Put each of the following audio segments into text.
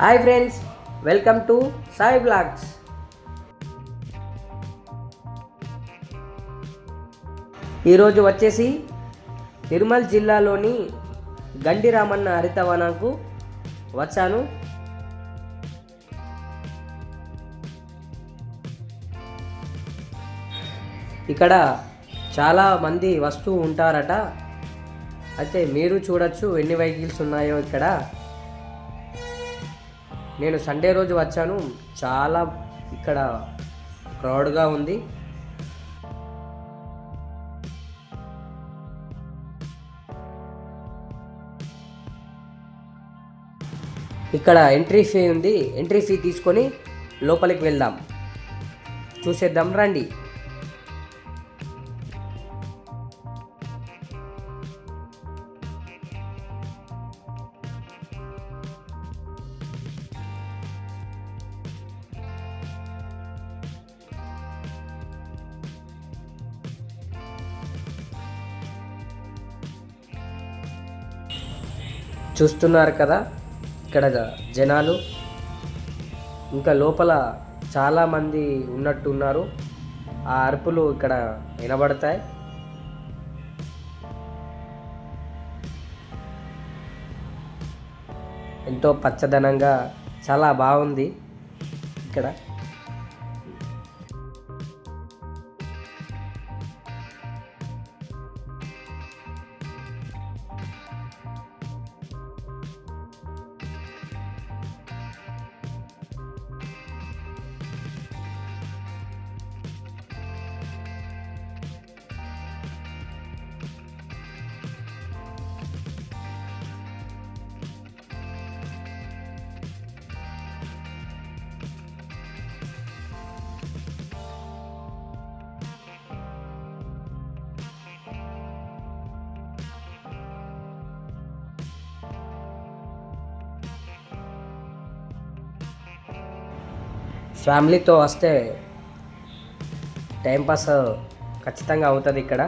Hi friends welcome to Sai blogs ఈరోజు వచ్చేసి తిరుమల జిల్లాలోని గండి రామన్న వచ్చాను. ఇక్కడ చాలా మంది వస్తూ ఉంటారట. అయితే మీరు చూడొచ్చు ఎన్ని వెహికల్స్ ఉన్నాయో ఇక్కడ. నేను సండే రోజు వచ్చాను. చాలా ఇక్కడ క్రౌడ్గా ఉంది. ఇక్కడ ఎంట్రీ ఫీ ఉంది. ఎంట్రీ ఫీ తీసుకొని లోపలికి వెళ్దాం. చూసేద్దాం. రండి. చూస్తున్నారు కదా ఇక్కడ జనాలు. ఇంకా లోపల చాలామంది ఉన్నట్టున్నారు ఆ అరుపులు ఇక్కడ వినబడతాయి. ఎంతో పచ్చదనంగా చాలా బాగుంది ఇక్కడ. ఫ్యామిలీతో వస్తే టైంపాస్ ఖచ్చితంగా అవుతుంది ఇక్కడ.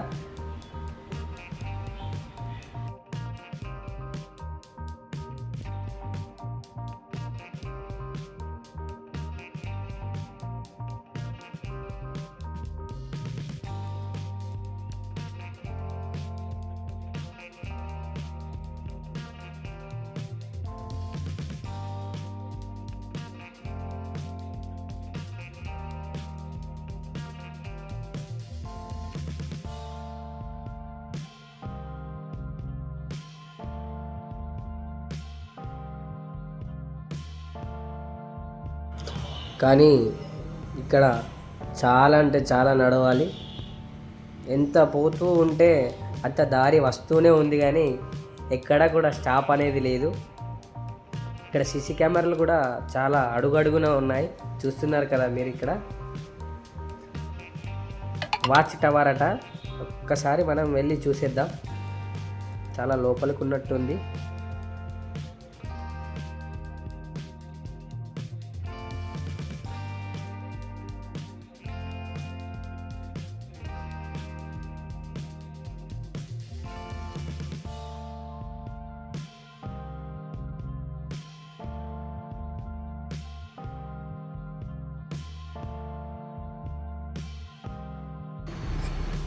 కానీ ఇక్కడ చాలా అంటే చాలా నడవాలి. ఎంత పోతూ ఉంటే అంత దారి వస్తూనే ఉంది కానీ ఎక్కడ కూడా స్టాప్ అనేది లేదు. ఇక్కడ సీసీ కెమెరాలు కూడా చాలా అడుగడుగున ఉన్నాయి. చూస్తున్నారు కదా మీరు ఇక్కడ. వాచ్ టవర్ అట. ఒక్కసారి మనం వెళ్ళి చూసేద్దాం. చాలా లోపలికి ఉన్నట్టుంది.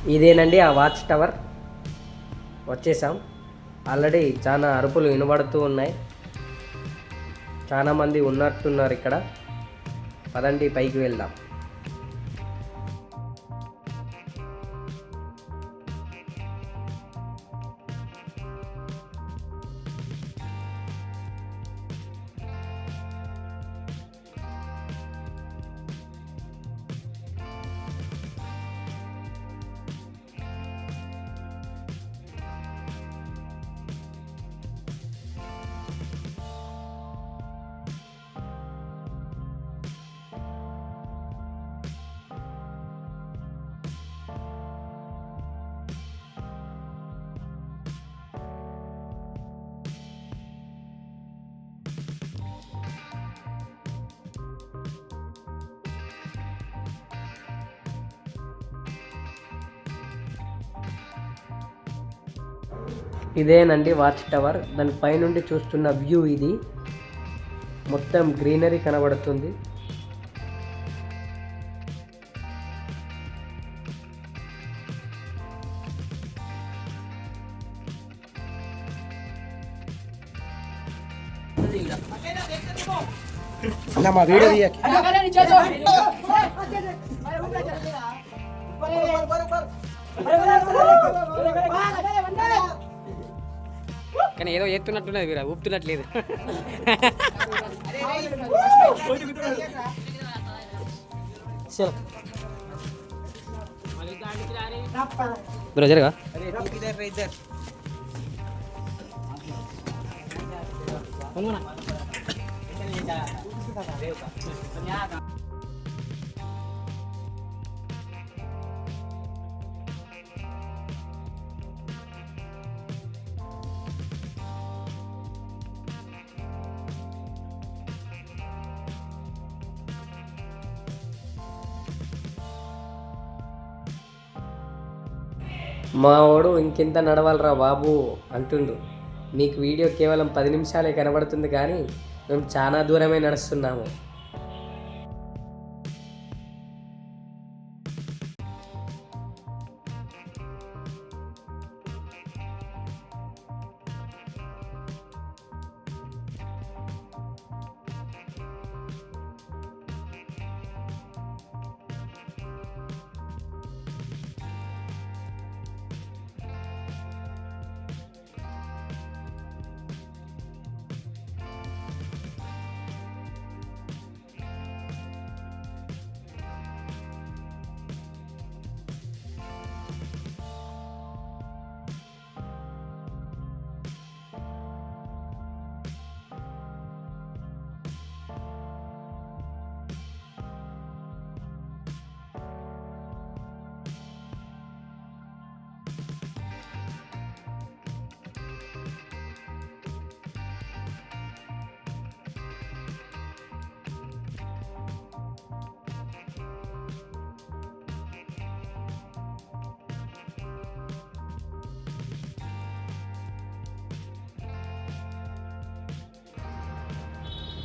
ఇదేనండి ఆ వాచ్ టవర్. వచ్చేసాం. ఆల్రెడీ చాలా అరుపులు వినబడుతూ ఉన్నాయి. చాలా మంది ఉన్నట్టున్నారు ఇక్కడ. పదండి పైకి వెళ్దాం. ఇదేనండి వాచ్ టవర్ దాని పైనుండి చూస్తున్న వ్యూ ఇది మొత్తం గ్రీనరీ కనబడుతుంది అన్న మా వీడియో తీయకి కానీ ఏదో ఎత్తున్నట్టున్నది వీరా ఊపుతున్నట్లేదు. బ్రో జరగా వాడు ఇంకెంత నడవాలరా బాబు అంటుండు. మీకు వీడియో కేవలం పది నిమిషాలే కనబడుతుంది కానీ మేము చాలా దూరమే నడుస్తున్నాము.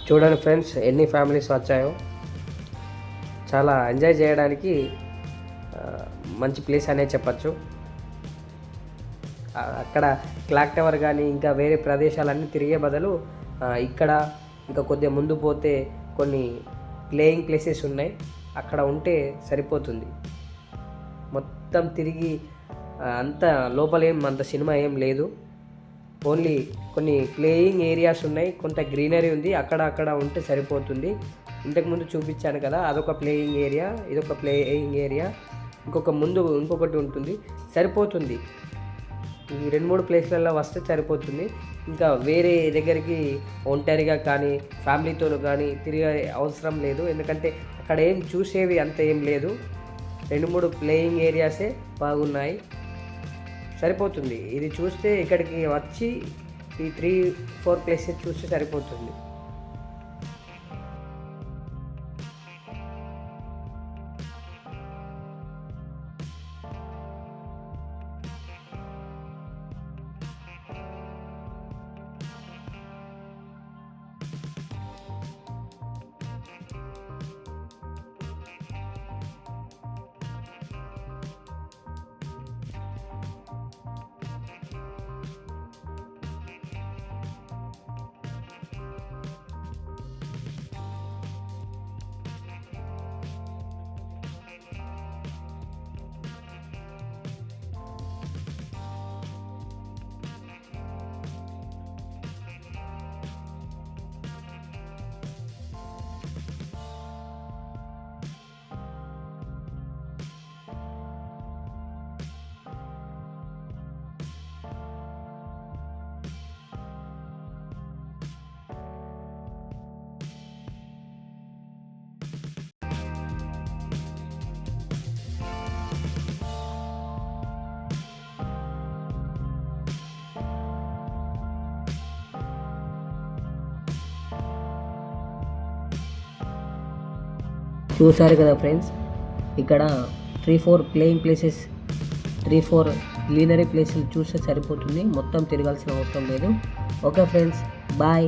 చూడండి ఫ్రెండ్స్ ఎన్ని ఫ్యామిలీస్ వచ్చాయో. చాలా ఎంజాయ్ చేయడానికి మంచి ప్లేస్ అనే చెప్పచ్చు. అక్కడ క్లాక్ టవర్ కానీ ఇంకా వేరే ప్రదేశాలన్నీ తిరిగే బదులు ఇక్కడ ఇంకా కొద్దిగా ముందు పోతే కొన్ని ప్లేయింగ్ ప్లేసెస్ ఉన్నాయి. అక్కడ ఉంటే సరిపోతుంది. మొత్తం తిరిగి అంత లోపల ఏం అంత సినిమా ఏం లేదు. ఓన్లీ కొన్ని ప్లేయింగ్ ఏరియాస్ ఉన్నాయి కొంత గ్రీనరీ ఉంది అక్కడ అక్కడ ఉంటే సరిపోతుంది. ఇంతకుముందు చూపించాను కదా అదొక ప్లేయింగ్ ఏరియా ఇదొక ప్లేయింగ్ ఏరియా ఇంకొక ముందు ఇంకొకటి ఉంటుంది సరిపోతుంది. ఈ రెండు మూడు ప్లేస్లలో వస్తే సరిపోతుంది. ఇంకా వేరే దగ్గరికి ఒంటరిగా కానీ ఫ్యామిలీతో కానీ తిరిగే అవసరం లేదు. ఎందుకంటే అక్కడ ఏం చూసేవి అంత ఏం లేదు. రెండు మూడు ప్లేయింగ్ ఏరియాసే బాగున్నాయి. సరిపోతుంది. ఇది చూస్తే ఇక్కడికి వచ్చి ఈ త్రీ ఫోర్ ప్లేసెస్ చూస్తే సరిపోతుంది. చూసారు కదా ఫ్రెండ్స్? ఇక్కడ three four playing places three four greenery places చూస్తే సరిపోతుంది. మొత్తం తిరగాల్సిన అవసరం లేదు. Okay friends bye